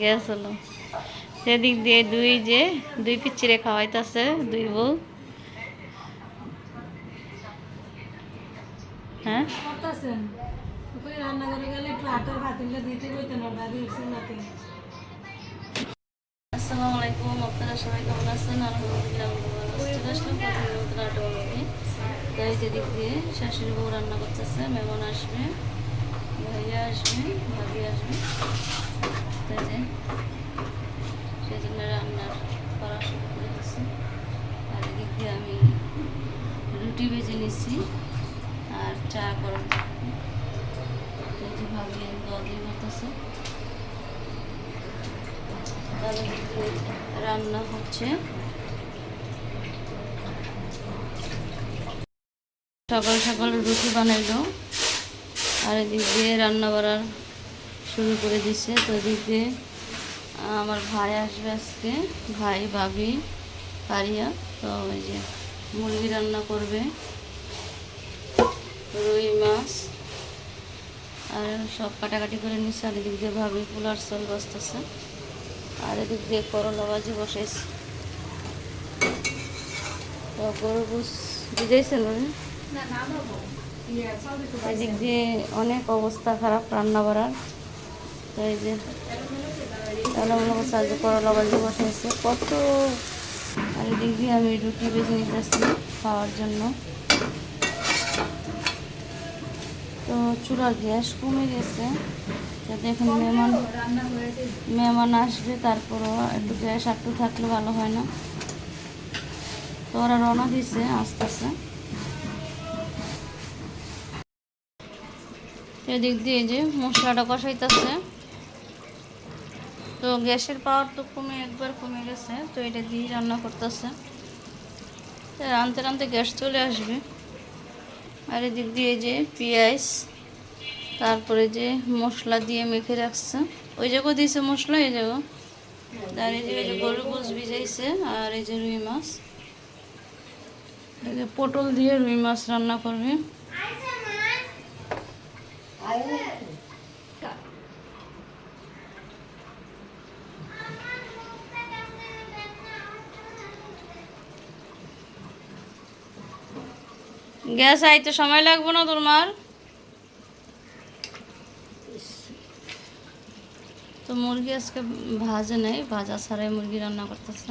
Gas হলো সেদিক দিয়ে দুই যে দুই পিচ্ছিরে খাওয়াইতেছে দুই বউ। হ্যাঁ? আসসালামু আলাইকুম আপনারা সবাই কেমন আছেন? আলহামদুলিল্লাহ দিয়ে শাশুড়ি বউ রান্না করতেছে মেমন আসবে ভাইয়া আসবে ভাবি আসবে। সেই জন্য রান্নার করা আর দিয়ে আমি রুটি ভেজে নিচ্ছি আর চা গরম থাকবে তো ভাবি জল দিয়ে করতেছে রান্না হচ্ছে। সকাল সকাল রুটি বানাইলো। আর এদিক দিয়ে রান্না বাড়ার শুরু করে দিচ্ছে তো এদিক দিয়ে আমার ভাই আসবে আজকে। ভাই ভাবি পারিয়া। তো ওই যে মুরগি রান্না করবে। রুই মাছ। আর সব কাটাকাটি করে নিচ্ছে আর এদিক দিয়ে ভাবি পোলার চল বসতেছে আর এদিক দিয়ে করলা ভাজি বসেছে তো গরবুজ বুঝেছেন এদিক দিয়ে অনেক অবস্থা খারাপ রান্না বাড়ার তো এই যে এলোমেলো অবস্থা যে করলা কত আর দিয়ে আমি রুটি বেজে নিতেছি খাওয়ার জন্য। তো চুলার গ্যাস কমে গেছে। যাতে এখন মেহমান মেহমান আসবে, তারপরও একটু গ্যাস একটু থাকলে ভালো হয় না। তো ওরা রওনা দিছে আস্তে আস্তে এদিক দিয়ে যে মশলাটা কষাইতেছে। তো গ্যাসের পাওয়ার তো কমে, একবার কমে গেছে, তো এটা দিয়ে রান্না করতেছে। রানতে রানতে গ্যাস চলে আসবে। আর এদিক দিয়ে যে পেঁয়াজ, তারপরে যে মশলা দিয়ে মেখে রাখছে। ওই জায়গায় দিয়েছে মশলা, এই জায়গা আর এই যে গরু গোস ভিজাইছে, আর এই যে রুই মাছ। এই যে পটল দিয়ে রুই মাছ রান্না করবে। গ্যাস আইতে সময় লাগবে না তোমার? তো মুরগি আজকে ভাজে নেই, ভাজা ছাড়াই মুরগি রান্না করতেছে।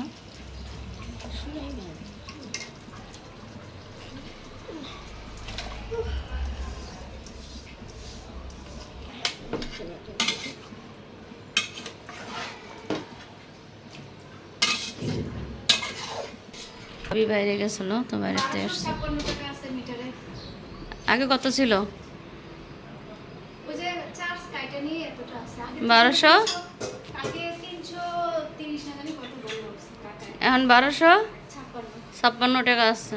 বাইরে গেছিল, তো বাইরেতে এসছে আগে কত ছিল? ওই যে চার্জ কাইটা নিয়ে এতটা আছে। আগে বারোশো? এখন বারোশো? ছাপ্পান্ন। টাকা আসছে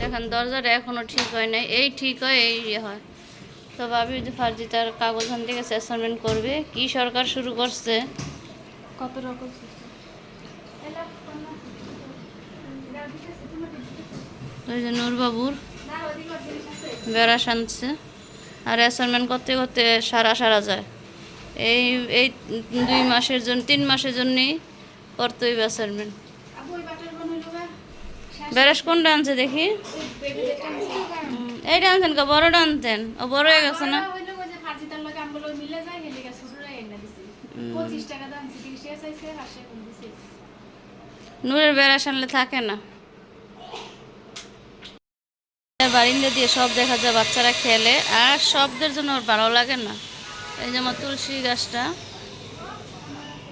দেখেন দরজাটা এখনও ঠিক হয় নাই। এই ঠিক হয় এই ইয়ে হয়। তো ভাবি যে ফার্জি তার কাগজ থেকে অ্যাসাইনমেন্ট করবে। কি সরকার শুরু করছে? কত রকম ওই যে নূরবাবুর বেড়া আনছে আর অ্যাসাইনমেন্ট করতে করতে সারা সারা যায়। এই এই দুই মাসের জন্য, তিন মাসের জন্যই করতে হইবে অ্যাসাইনমেন্ট বেড়াস কোনটা আনছে দেখি? এইটা আনছেন কা? বড়টা আনতেন? ও বড় হয়ে গেছে না? পঁচিশ টাকা দাম নূরের বেড়াস আনলে থাকে না। বারিন্দা দিয়ে সব দেখা যায় বাচ্চারা খেলে আর শব্দের জন্য ওর ভালো লাগে না। এই যে আমার তুলসী গাছটা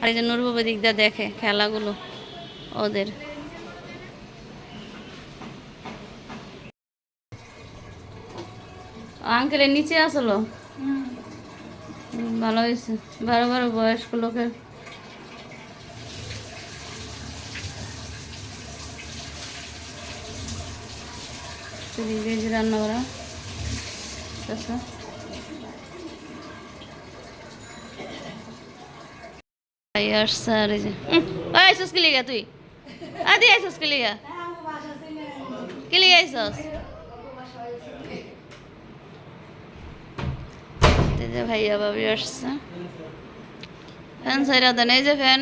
আর এই যে নূরবাবু দিক দিয়ে দেখে খেলাগুলো ওদের। আঙ্কেলের নিচে আসলো? ভালো হয়েছে। বারো বারো বয়স্ক লোকের রান্না করা আচ্ছা। আসছে এই যে। ওই আইসস কি লিগা তুই? আদি আইসস কি লিগা? কি লিগা আইসস? ভাইয়া ভাবি আসছে। ফ্যান সাইরা দেন, এই যে ফ্যান।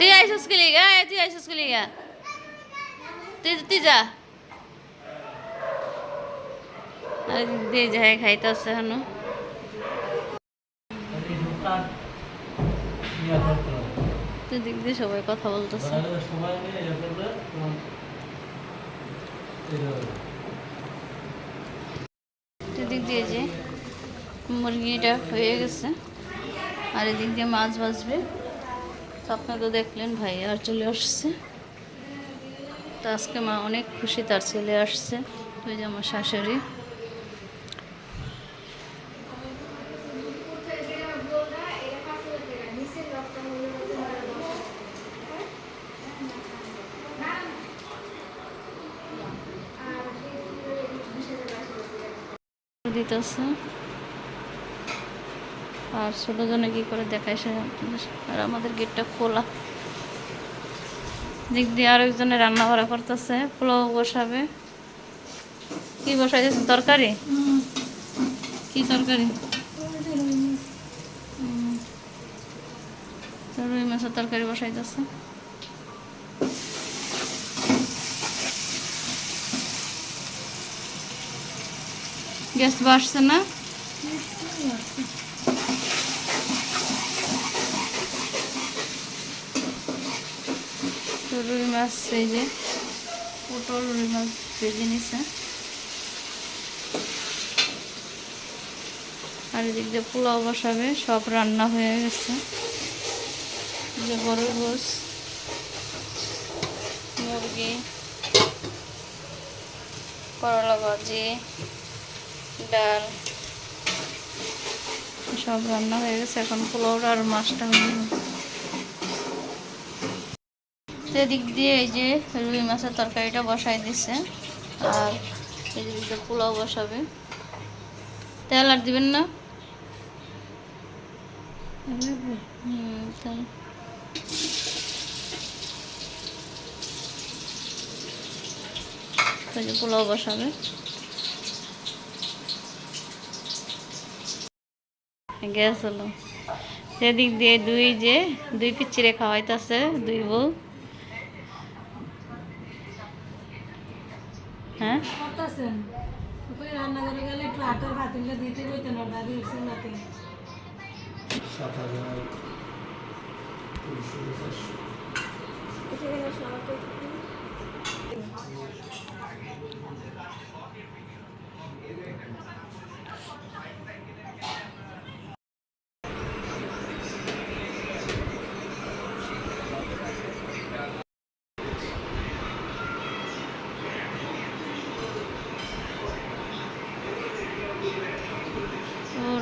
তুই আইসস কি লিগা এ তুই আইসস কি লিগা। তুই তুই যা। দিয়ে যায় খাইতেছে হনো। তুই দিক দিয়ে সবাই কথা বলতেছে। এদিক দিয়ে যে মুরগিটা হয়ে গেছে। আর এদিক দিয়ে মাছ ভাজবে। তো দেখলেন ভাই, আর চলে আসছে। তো আজকে মা অনেক খুশি, তার ছেলে আসছে, ওই যে আমার শাশুড়ি। দিতেছে। আর ছোটো জনে কি করে দেখায় সে আর আমাদের গেটটা খোলা। দিক দিয়ে আরেকজনে রান্না বাড়া করতেছে, পোলাও বসাবে। কি বসাইতেছে তরকারি? কি তরকারি। রুই মাছের তরকারি বসাইতেছে। গ্যাস বাসছে না? রুই মাছ, এই যে পটল, রুই মাছ ভেজে নিছে। আর এদিক দিয়ে পোলাও বসাবে, সব রান্না হয়ে গেছে। যে গরুর গোস মুরগি, করলা ভাজি, ডাল, সব রান্না হয়ে গেছে। এখন পোলাওটা আর মাছটা তো এদিক দিয়ে এই যে রুই মাছের তরকারিটা বসাই দিছে, আর এদিক দিয়ে পোলাও বসাবে। তেল আর দিবেন না? পোলাও বসাবে। গ্যাস হলো। সেদিক দিয়ে দুই যে, দুই পিচ্ছিরে খাওয়াইতেছে, দুই বউ। হ্যাঁ? করতেছেন। ওই রান্নাঘরে গেলে একটু আটার পাতিলটা দিতে বইতেন না দাদি উঠছেন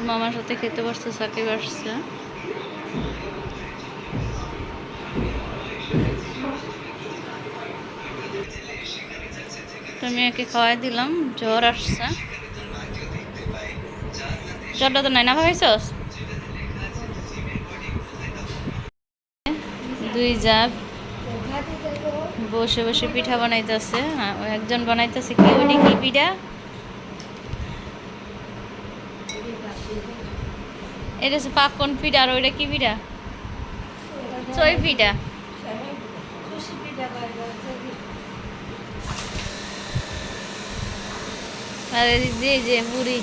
মামার সাথে খেতে বসছে, সাকিব আসছে। তো একে খাওয়াই দিলাম, জ্বর আসছে। জ্বরটা তো নাই না খাইছস দুই জাপ বসে বসে পিঠা বানাইতেছে একজন বানাইতেছে কি, ওইটা কি পিঠা? এটা হচ্ছে পাকন পিঠা আর ওইটা কি পিঠা? চই পিঠা। আর এই যে মুড়ি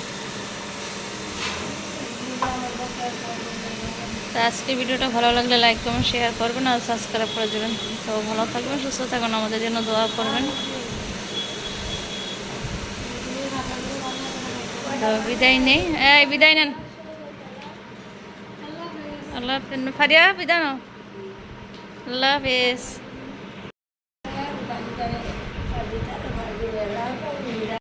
তো আজকে ভিডিওটা ভালো লাগলে লাইক কমেন্ট শেয়ার করবেন আর সাবস্ক্রাইব করে দেবেন। তো ভালো থাকবেন, সুস্থ থাকবেন, আমাদের জন্য দোয়া করবেন। বিদায় নেই। বিদায় নেন। আল্লাহ হাফেজ ফারিয়া বিদায় নাও আল্লাহ হাফেজ